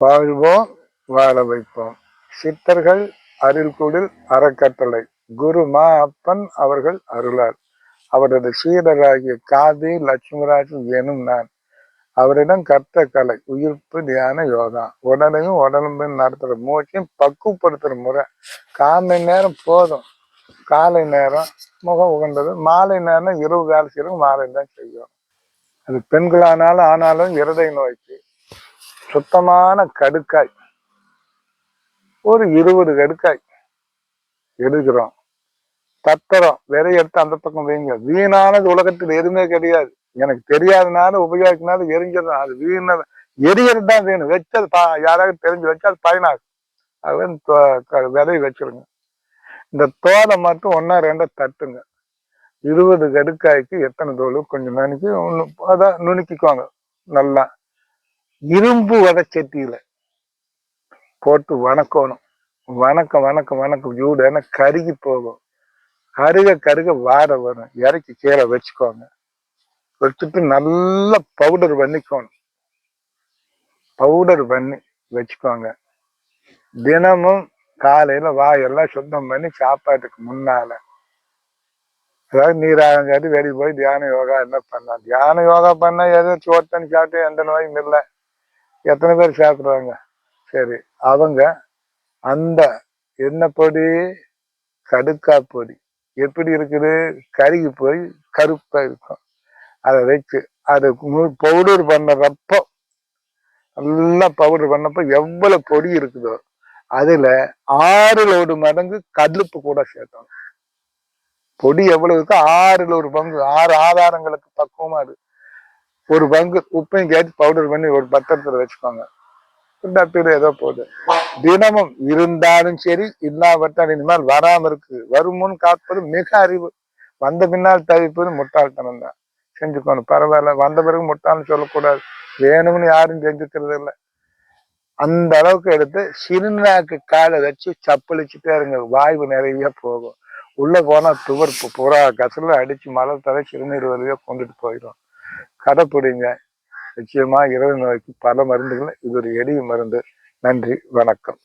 வாழ்வோம் வாழ வைப்போம். சித்தர்கள் அருள்குடில் அறக்கட்டளை. குரு மா அப்பன் அவர்கள் அருளார் அவரது சீடராகிய காதி லட்சுமிராஜ் எனும் நான். அவரிடம் கர்த்த கலை உயிர்ப்பு தியான யோகா. உடலையும் உடலும் நடத்துற மூச்சையும் பக்குவப்படுத்துகிற முறை. கால் மணி நேரம் போதும். காலை நேரம் முகம் உகந்தது. மாலை நேரம் இரவு வேலை செய்யறவங்க மாலை தான் செய்யும் அது பெண்களானாலும் ஆனாலும் இருதய நோய்க்கு சுத்தமான கடுக்காய். ஒரு இருபது கடுக்காய் எடுக்கிறோம். தத்துறோம். விதை எடுத்து அந்த பக்கம் வைங்க. வீணானது உலகத்தில் எதுவுமே கிடையாது. எனக்கு தெரியாதனால உபயோகிக்கனால எரிஞ்சிடும் அது வீண எரியறது தான் வேணும். வச்சது பா யாராவது தெரிஞ்சு வச்சா அது பயனாகும். அதுவே விதை வச்சிருங்க. இந்த தோலை மட்டும் ஒன்னா ரெண்டா தட்டுங்க. இருபது கடுக்காய்க்கு எத்தனை தோல் கொஞ்சம் நுணுக்கி ஒன்று அதான் நுணுக்கிக்குவாங்க நல்லா. இரும்பு வடச்சட்டியில போட்டு வணக்கணும். வணக்கம் வணக்கம் வணக்கம். ஜூடு கருகி போகும். கருக கருக வாட வரும். இறக்கி கீழே வச்சுக்கோங்க. வச்சுட்டு நல்லா பவுடர் பண்ணிக்கோணும் பவுடர் பண்ணி வச்சுக்கோங்க. தினமும் காலையில வாயெல்லாம் சுத்தம் பண்ணி சாப்பாட்டுக்கு முன்னால. அதாவது நீராகங்காட்டி வெளியே போய் தியான யோகா என்ன பண்ணலாம்? தியான யோகா பண்ணா எதுவும் சோத்தனி சாப்பிட்டு எந்த நோயும் இல்லை. எத்தனை பேர் சேர்க்குறாங்க சரி அவங்க அந்த என்ன பொடி கடுக்கா பொடி எப்படி இருக்குது? கருகி போய் கருப்பா இருக்கும். அதை வச்சு அது பவுடர் பண்ணுறப்போ நல்லா பவுடர் பண்ணப்போ எவ்வளவு பொடி இருக்குதோ அதுல ஆறில் ஒரு மடங்கு கல்லுப்பு கூட சேர்த்தணும். பொடி எவ்வளவு இருக்கோ ஆறுல ஒரு பங்கு ஆறு ஆதாரங்களுக்கு பக்குவமா இருக்கு ஒரு பங்கு உப்பையும் கேட்டு பவுடர் பண்ணி ஒரு பத்திரத்துல வச்சுக்கோங்க. ஏதோ போகுது. தினமும் இருந்தாலும் சரி இல்லாவிட்டால் இனிமேல் வராம இருக்கு. வருமுன் காப்பது மிக அறிவு. வந்த பின்னால் தவிப்பது முட்டாள்தனம் தான். செஞ்சுக்கணும். பரவாயில்ல. வந்த பிறகு முட்டாள்னு சொல்லக்கூடாது. வேணும்னு யாரும் செஞ்சுக்கிறது இல்லை. அந்த அளவுக்கு எடுத்து சிறுநாக்கு காலை வச்சு சப்பளிச்சுட்டே இருங்க. வாய்வு நிறைய போகும். உள்ள போனா துவர் புறா கசல அடிச்சு மலர் தலை சிறுநீர் வழியா கொண்டுட்டு போயிடும். கடைப்பிடிங்க நிச்சயமா இரவு நோய்க்கு பல மருந்துகள் இது ஒரு எளிய மருந்து. நன்றி. வணக்கம்.